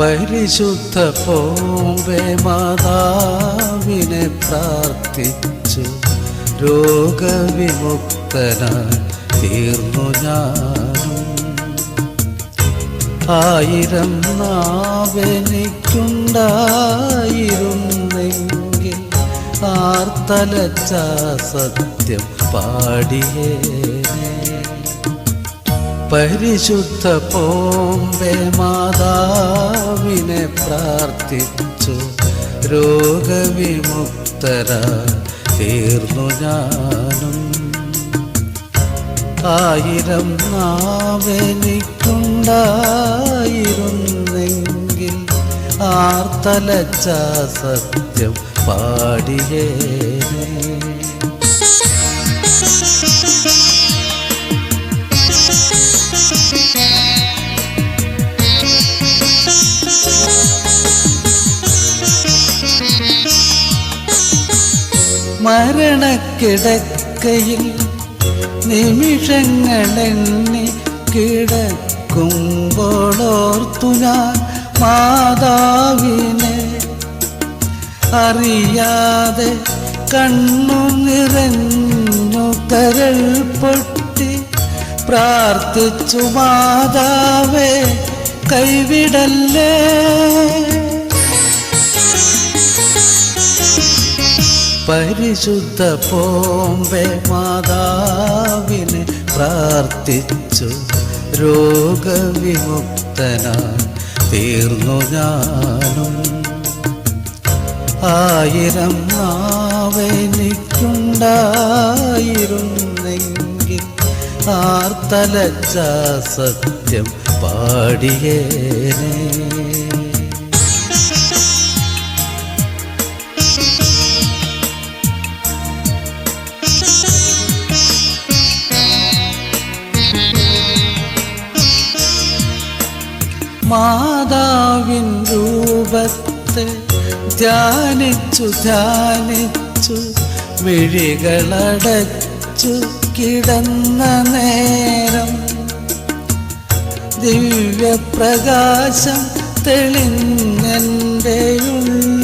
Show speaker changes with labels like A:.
A: പരിശുദ്ധ പോവേ മാതാവിനെ പ്രാർത്ഥിച്ചു. രോഗവിമുക്തനായി തീർന്നു ഞാനും. ആയിരം നാവെനിക്കുണ്ടായിരുന്നെങ്കിൽ ആർത്തലച്ച സത്യം പാടിയേനെ. പരിശുദ്ധ പോമ്പേ മാതാവിനെ പ്രാർത്ഥിച്ചു. രോഗവിമുക്തര തീർന്നു ഞാനും. ആയിരം നാവെനിക്കുണ്ടായിരുന്നെങ്കിൽ ആർത്തലച്ച സത്യം പാടിയേനെ. മരണക്കിടക്കയിൽ നിമിഷങ്ങളെണ്ണി കിടക്കുമ്പോളോർത്തു ഞാൻ മാതാവിനെ അറിയാതെ കണ്ണു നിറഞ്ഞു കരൾ പൊട്ടി പ്രാർത്ഥിച്ചു മാതാവേ കൈവിടല്ലേ? പരിശുദ്ധ പോമ്പെ മാതാവിനെ പ്രാർത്ഥിച്ചു. രോഗവിമുക്തനായി തീർന്നു ഞാനും. ആയിരം നാവെനിക്കുണ്ടായിരുന്നെങ്കിൽ ആർത്തലച്ച സത്യം പാടിയേനെ. മാതാവിൻ രൂപത്തെ ധ്യാനിച്ചു ധ്യാനിച്ചു മിഴികളടച്ചു കിടന്ന നേരം. ദിവ്യപ്രകാശം തെളിഞ്ഞെന്റെ ഉള്ളിൽ